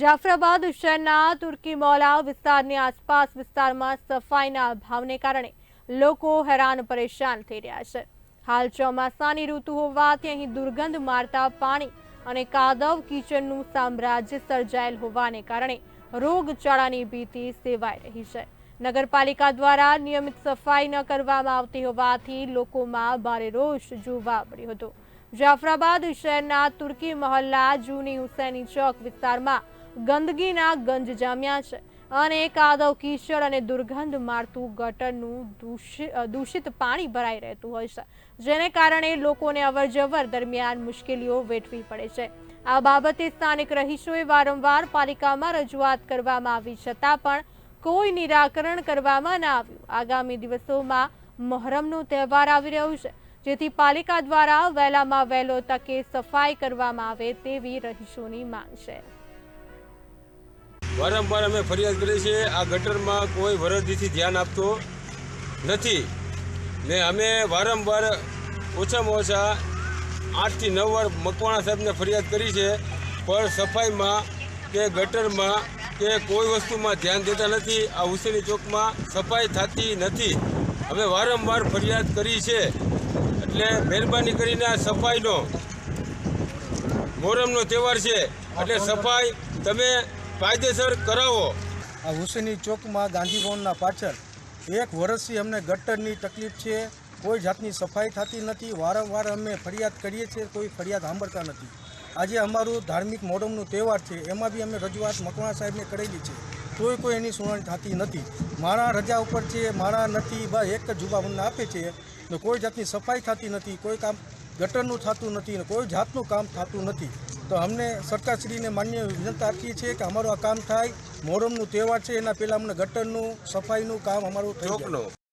જાફરાબાદ શહેરના તુર્કી મોલા વિસ્તારની આસપાસ વિસ્તારમાં સફાઈના અભાવને કારણે લોકો હેરાન પરેશાન થઈ રહ્યા છે. હાલ ચોમાસાની ઋતુ હોવાથી અહીં દુર્ગંધ મારતા પાણી અને કાદવ કિચનનું સામ્રાજ્ય સર્જાયેલ હોવાને કારણે રોગચાળાની ભીતિ સેવાઈ રહી છે. નગરપાલિકા દ્વારા નિયમિત સફાઈ ન કરવામાં આવતી હોવાથી લોકોમાં ભારે રોષ જોવા મળ્યો હતો. જાફરાબાદ શહેરના તુર્કી મહોલ્લા જૂની હુસૈની ચોક વિસ્તારમાં ગંદકીના ગંજ જામ્યા છે. અને કાદવ કીચડ અને દુર્ગંધ મારતું ગટરનું દૂષિ- દૂષિત પાણી ભરાઈ રહેતું હોય છે. જેને કારણે લોકોને અવરજવર દરમિયાન મુશ્કેલીઓ વેઠવી પડે છે. આ બાબતે સ્થાનિક રહીશોએ વારંવાર પાલિકામાં રજૂઆત કરવામાં આવી છતાં પણ કોઈ નિરાકરણ કરવામાં ના આવ્યું. આગામી દિવસોમાં મહોરમનો તહેવાર આવી રહ્યો છે. જેથી પાલિકા દ્વારા વહેલામાં વહેલો તકે સફાઈ કરવામાં આવે તેવી રહીશોની માંગ છે. વારંવાર અમે ફરિયાદ કરી છે આ ગટરમાં કોઈ વરદીથી ધ્યાન આપતો નથી. ને અમે વારંવાર ઓછામાં ઓછા આઠથી નવ વાર મકવાણા સાહેબને ફરિયાદ કરી છે, પણ સફાઈમાં કે ગટરમાં કે કોઈ વસ્તુમાં ધ્યાન દેતા નથી, આ હુસેની ચોકમાં સફાઈ થતી નથી. અમે વારંવાર ફરિયાદ કરી છે, એટલે મહેરબાની કરીને આ સફાઈનો મોરમનો તહેવાર છે, એટલે સફાઈ તમે કાયદેસર કરાવો. આ હુસેની ચોકમાં ગાંધી ભવનના પાછળ એક વર્ષથી અમને ગટરની તકલીફ છે, કોઈ જાતની સફાઈ થતી નથી, વારંવાર અમે ફરિયાદ કરીએ છીએ, કોઈ ફરિયાદ સાંભળતા નથી. આજે અમારું ધાર્મિક મોરમનું તહેવાર છે, એમાં બી અમે રજૂઆત મકવાણા સાહેબને કરેલી છે. તોય કોઈ એની સુનાવણી થતી નથી. મારા રજા ઉપર છે, મારા નથી, બસ એક જ જુબા અમને આપે છે. કોઈ જાતની સફાઈ થતી નથી, કોઈ કામ ગટરનું થતું નથી કોઈ જાતનું કામ થતું નથી. તો અમને સરકારશ્રીને માન્ય વિનંતી આપીએ છીએ કે અમારું આ કામ થાય. મોહરમનું તહેવાર છે, એના પહેલાં અમને ગટરનું, સફાઈનું કામ અમારું થઈ